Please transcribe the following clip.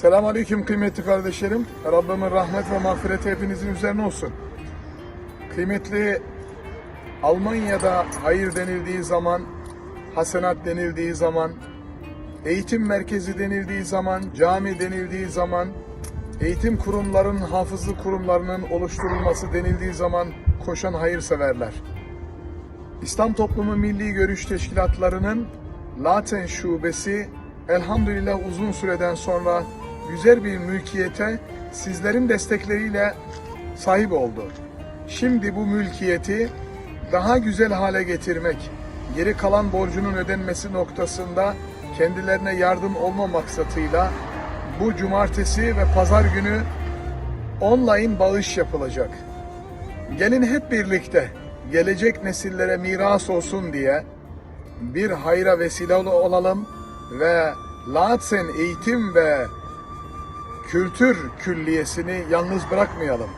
Selam aleyküm kıymetli kardeşlerim. Rabbimin rahmet ve mağfireti hepinizin üzerine olsun. Kıymetli Almanya'da hayır denildiği zaman, hasenat denildiği zaman, eğitim merkezi denildiği zaman, cami denildiği zaman, eğitim kurumlarının, hafızlık kurumlarının oluşturulması denildiği zaman koşan hayırseverler. İslam Toplumu Milli Görüş Teşkilatlarının Laten Şubesi elhamdülillah uzun süreden sonra güzel bir mülkiyete sizlerin destekleriyle sahip oldu. Şimdi bu mülkiyeti daha güzel hale getirmek, geri kalan borcunun ödenmesi noktasında kendilerine yardım olma maksatıyla bu cumartesi ve pazar günü online bağış yapılacak. Gelin hep birlikte gelecek nesillere miras olsun diye bir hayra vesile ol- olalım ve Laatsen Eğitim ve kültür külliyesini yalnız bırakmayalım.